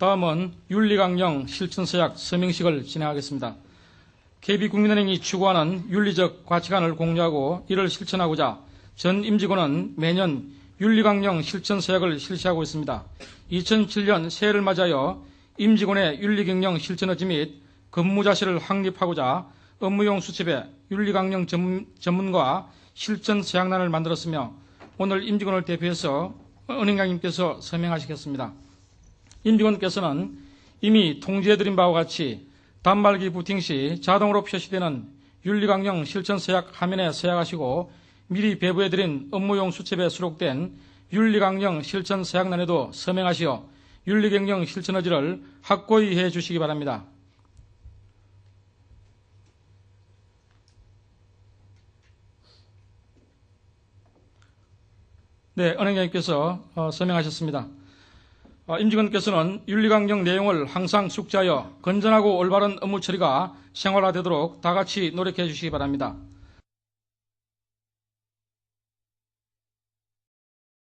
다음은 윤리강령 실천서약 서명식을 진행하겠습니다. KB국민은행이 추구하는 윤리적 가치관을 공유하고 이를 실천하고자 전 임직원은 매년 윤리강령 실천서약을 실시하고 있습니다. 2007년 새해를 맞아여 임직원의 윤리경영 실천의지 및 근무자실을 확립하고자 업무용 수첩에 윤리강령 전문, 전문가 실천서약란을 만들었으며 오늘 임직원을 대표해서 은행장님께서 서명하시겠습니다. 임직원께서는 이미 통지해드린 바와 같이 단말기 부팅 시 자동으로 표시되는 윤리강령 실천 서약 화면에 서약하시고 미리 배부해드린 업무용 수첩에 수록된 윤리강령 실천 서약란에도 서명하시어 윤리경영 실천 의지를 확고히 해 주시기 바랍니다. 네, 은행장님께서 어, 서명하셨습니다. 어, 임직원께서는 윤리강령 내용을 항상 숙지하여 건전하고 올바른 업무 처리가 생활화되도록 다 같이 노력해 주시기 바랍니다.